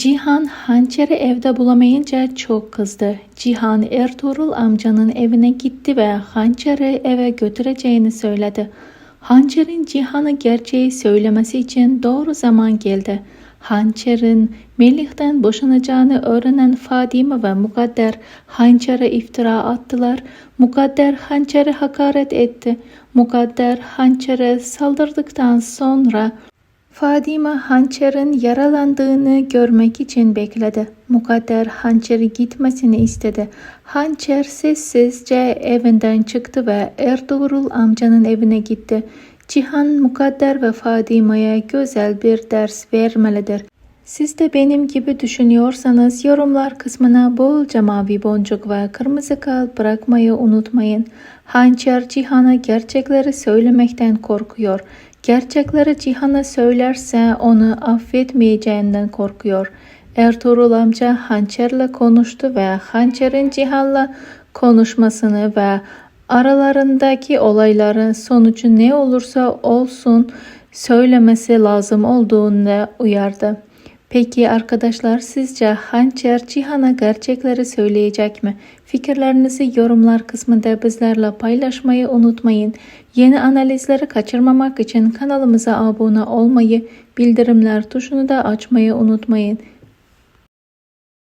Cihan hançeri evde bulamayınca çok kızdı. Cihan Ertuğrul amcanın evine gitti ve hançeri eve götüreceğini söyledi. Hançer'in Cihan'a gerçeği söylemesi için doğru zaman geldi. Hançer'in Melih'ten boşanacağını öğrenen Fadime ve Mukadder Hançer'e iftira attılar. Mukadder Hançer'e hakaret etti. Mukadder Hançer'e saldırdıktan sonra Fadime hançerin yaralandığını görmek için bekledi. Mukadder hançeri gitmesini istedi. Hançer sessizce evinden çıktı ve Ertuğrul amcanın evine gitti. Cihan Mukadder ve Fadime'ye güzel bir ders vermelidir. Siz de benim gibi düşünüyorsanız yorumlar kısmına bolca mavi boncuk ve kırmızı kalp bırakmayı unutmayın. Hançer Cihan'a gerçekleri söylemekten korkuyor. Gerçekleri Cihan'a söylerse onu affetmeyeceğinden korkuyor. Ertuğrul amca Hançer'le konuştu ve Hançer'in Cihan'la konuşmasını ve aralarındaki olayların sonucu ne olursa olsun söylemesi lazım olduğunu uyardı. Peki arkadaşlar sizce Hançer Cihan'a gerçekleri söyleyecek mi? Fikirlerinizi yorumlar kısmında bizlerle paylaşmayı unutmayın. Yeni analizleri kaçırmamak için kanalımıza abone olmayı, bildirimler tuşunu da açmayı unutmayın.